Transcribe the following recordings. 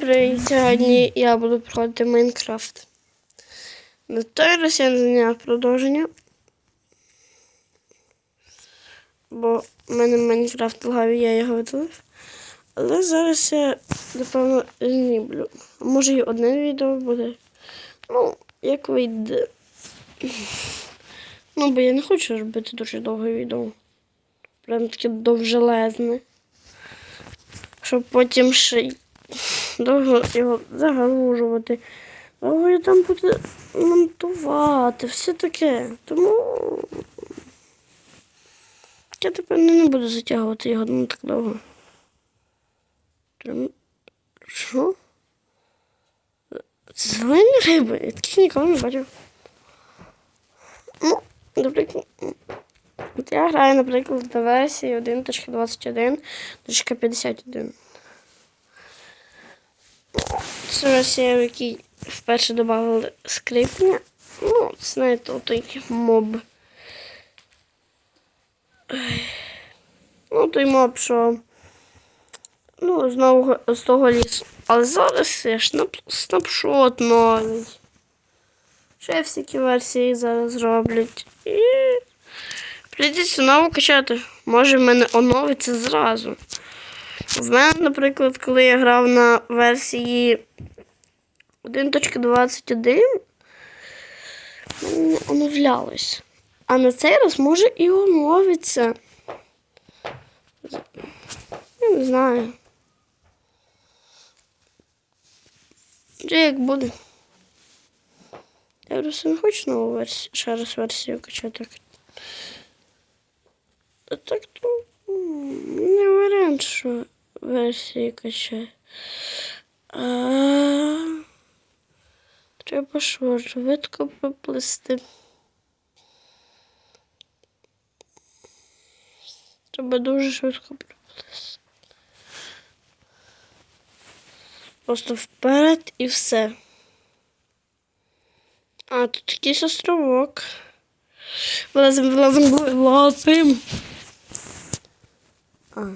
Привіт, сьогодні я буду проходити Майнкрафт. На той раз я не зняв продовження. Бо в мене Майнкрафт лагаві, я його видалив. Але зараз я, напевно, знімлю. А Може і одне відео буде. Ну, як вийде. Ну, бо я не хочу робити дуже довге відео. Прям таке довжелезне. Щоб потім ще довго його загружувати. Довго я там буде монтувати, все таке. Тому я тепер не буду затягувати його ну, так довго. Що? Зелені риби? Я таких ніколи не бачив. Ну, наприклад. Я граю, наприклад, на версії 1.21.51. Версія, в якій вперше додали скриплення. Ну, знаєте, той моб. Ну, той моб, що. Ну, знову з того лісу. Але зараз є шнап... снапшот новий. Ще всякі версії зараз роблять. І прийдеться знову качати. Може в мене оновиться зразу. Мене, наприклад, коли я грав на версії 1.21, не оновлялось. А на цей раз може і оновиться. Я не знаю. Вже як буде. Я просто не хочу нову версію, ще раз версію качати. А так то не варіант, що версії качає. А, Треба швидко поплисти. Треба дуже швидко поплисти. Просто вперед і все. А, тут якийсь островок. Вилазим, вилазим, вилазим. А,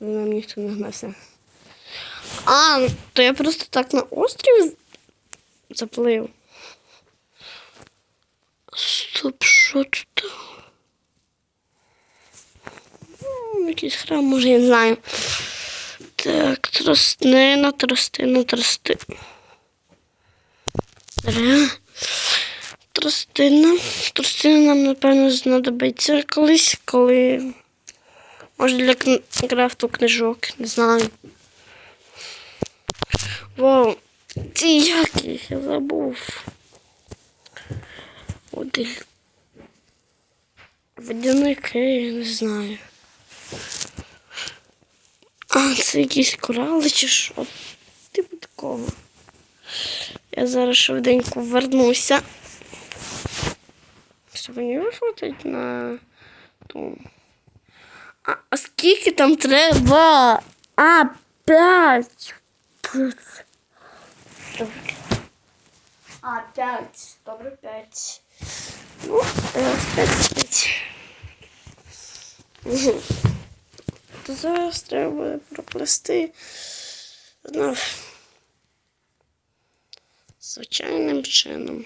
нам ніхто не гнався. А, ну, то я просто так на острів заплив. Стоп, що тут? М, Якийсь храм, може, я не знаю. Так, тростина, тростина, тростина. Тростина. Тростина нам, напевно, знадобиться колись, коли. Може для кн- крафту книжок, не знаю. Вау, ці які я забув. Один. Водяники, я не знаю. А, це якісь корали чи що? Типу такого. Я зараз швиденько вернуся. Щоб мені вихватить на ту. А, а скільки там треба? А, п'ять. Добре. А, п'ять. Добре, п'ять. Ну, е, п'ять, п'ять. Зараз треба проплести. Знов. Звичайним чином.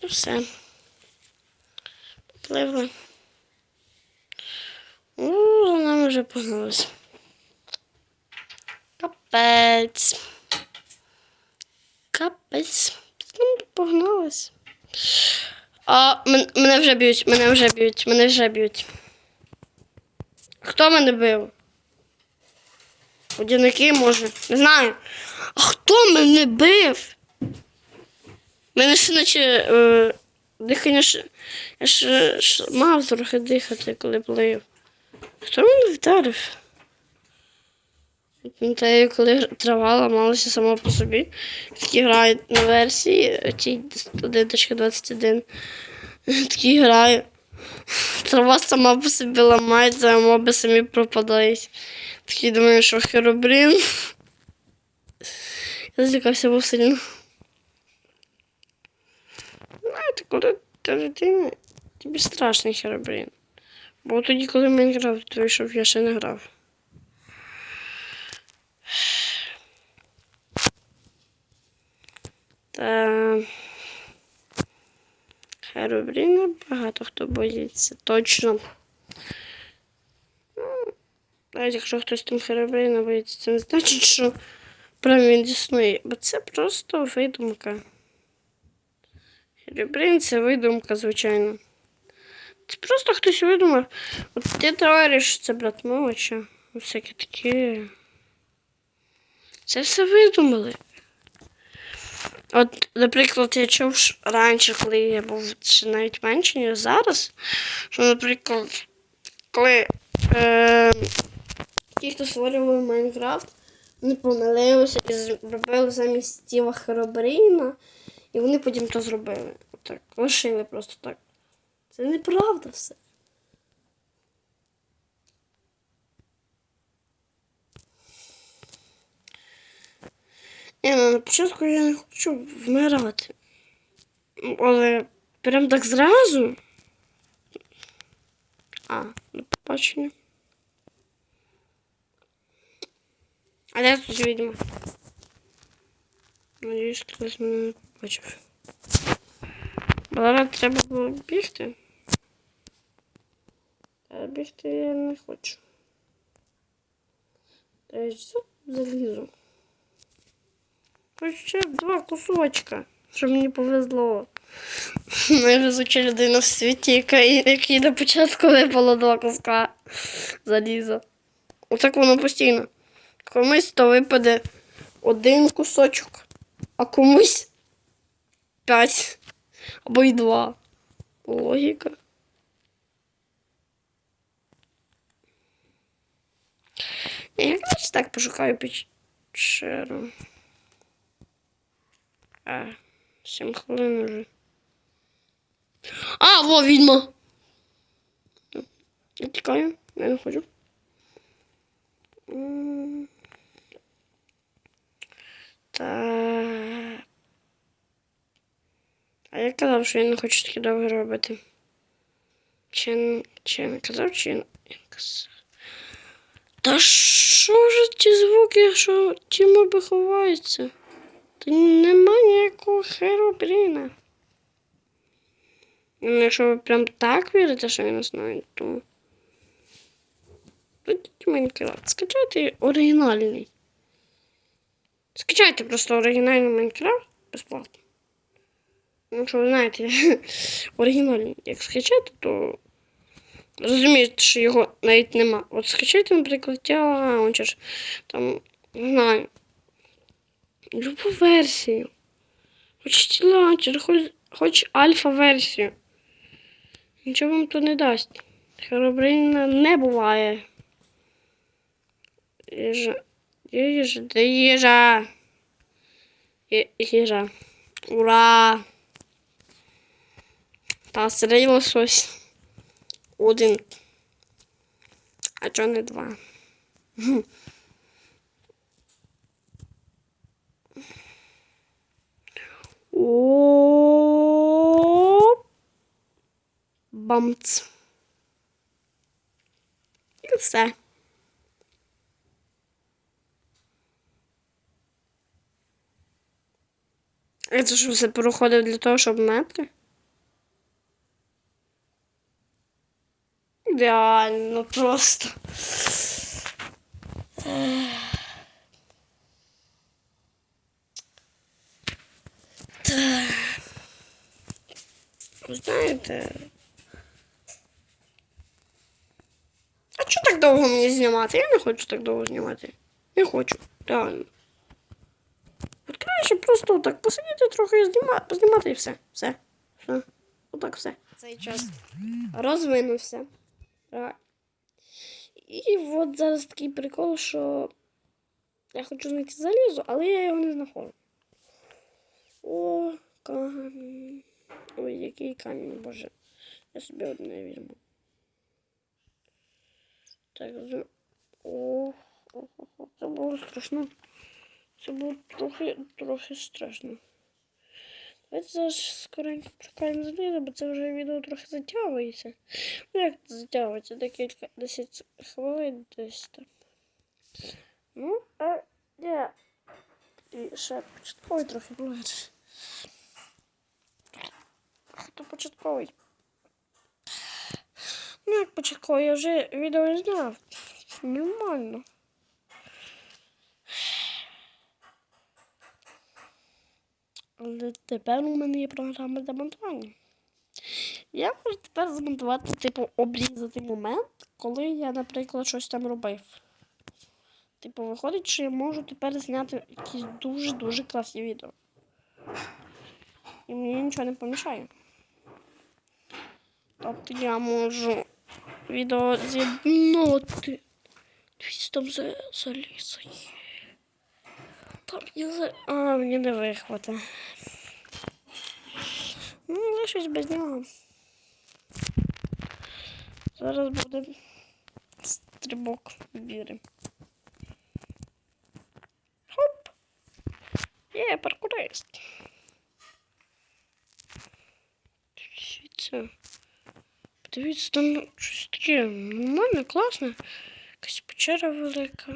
І все. Попливли. У, за нами вже погналися. Капець. Капець. За нами. А, мен- мене вже б'ють, мене вже б'ють, мене вже б'ють. Хто мене бив? Водяники, може. Не знаю. А хто мене бив? Мене ще наче е, дихання ще. Ще, ще мав трохи дихати, коли плив. Хто мене вдарив? Пам'ятаю, коли трава ламалася сама по собі. Такі грають на версії тій 1.21. Такі граю. Трава сама по собі ламається, а моби самі пропадають. Такий думаю, що херобрін. Я злякався був сильно. Знаєте, коли ти дитина, тобі страшний херобрін. Бо тоді, коли Майнкрафт вийшов, я ще не грав. Та... Херобріна багато хто боїться. Точно. Навіть якщо хтось там Херобріна боїться, це не значить, що прям він існує. Бо це просто видумка. Херобрін це видумка, звичайно. Це просто хтось видумав. От ти товариш, це брат Мовича. Всяке таке. Це все видумали. От, наприклад, я чув раніше, коли я був ще навіть менше, ніж зараз, що, наприклад, коли е, ті, хто створював Майнкрафт, вони помилилися і зробили замість Стіва Херобріна, і вони потім то зробили. Так, лишили просто так. Це неправда все. Ні, ну на початку я не хочу вмирати. Але прям так зразу. А, до побачення. А де тут відьма? Надіюсь, хтось мене не побачив. Зараз треба було бігти. А бігти я не хочу. Залізу. Ще два кусочка, щоб мені повезло. Найвезуча людина в світі, якій на початку випало два куска заліза. Отак воно постійно. Комусь то випаде один кусочок, а комусь п'ять або й два. Логіка. Я краще так пошукаю печеру. А, 7 хвилин уже. А, во, відьма. Я тікаю, я не хочу. Так. А я казав, що я не хочу таке довго робити. Чи, чи я не казав, чи я не казав. Та що ж ті звуки, що ті моби ховаються? Та нема ніякого херобріна. Ну, якщо ви прям так вірите, що він існує, то. Тоді Майнкрафт. Скачайте оригінальний. Скачайте просто оригінальний Майнкрафт безплатно. Ну, що ви знаєте, оригінальний. Як скачати, то розумієте, що його навіть нема. От скачайте, наприклад, Launcher, там, не знаю, любу версію. Хоч лаунчер, хоч, хоч альфа-версію. Нічого вам то не дасть. Херобрина не буває. Їжа. Їжа, де їжа? Їжа. Ура! Та серйозно щось. Один. А чого не два? Бамц. І все. А це що все проходив для того, щоб метри? Ідеально просто. Ви знаєте. А чого так довго мені знімати? Я не хочу так довго знімати. Не хочу, реально. От краще просто так посидіти трохи знімати, познімати і все. Все. Все. Отак все. Цей час розвинувся. І от зараз такий прикол, що я хочу знайти залізо, але я його не знаходжу. О, камінь. Ой, який камінь, боже. Я собі одне візьму. Так, з... О, це було страшно. Це було трохи, трохи страшно. Давайте зараз скоренько шукаємо залізо, бо це вже відео трохи затягується. Ну як це затягується? Декілька 10 хвилин десь там. Ну, а я. І ще початковий трохи ближче. Хто початковий? Ну, як початковий, я вже відео зняв. Нормально. Але тепер у мене є програма для монтування. Я можу тепер змонтувати, типу, обрізати момент, коли я, наприклад, щось там робив. Типу, виходить, що я можу тепер зняти якісь дуже-дуже класні відео. І мені нічого не помішає. Тобто я можу відео з'єднати. Дивіться, там є. Там є. А, мені не вихвата. Ну, щось без нього. Зараз буде стрибок віри. Хоп! Є, паркурист. Дивіться. Подивіться, там щось таке нормально, класне. Якась печера велика.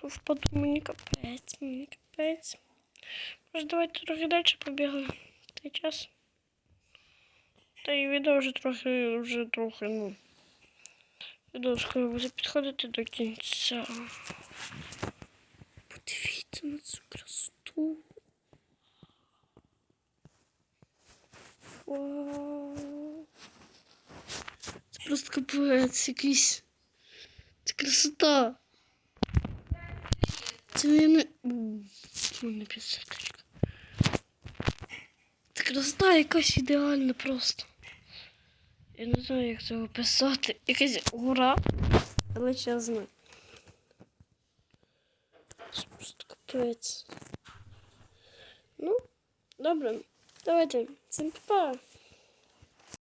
Якщо впаду, мені капець, мені капець. Може, давайте трохи далі побігли. Той час. Та і відео вже трохи, вже трохи, ну. Відео скоро буде підходити до кінця. Подивіться на цю красоту. Вау. Це просто капець якийсь. Це красота. Це не... не... М, це не пісеточка. Це красота якась ідеальна просто. Я не знаю, як це описати. Якась гора величезна. Це просто капець. Ну, добре. Давайте. Всім па-па.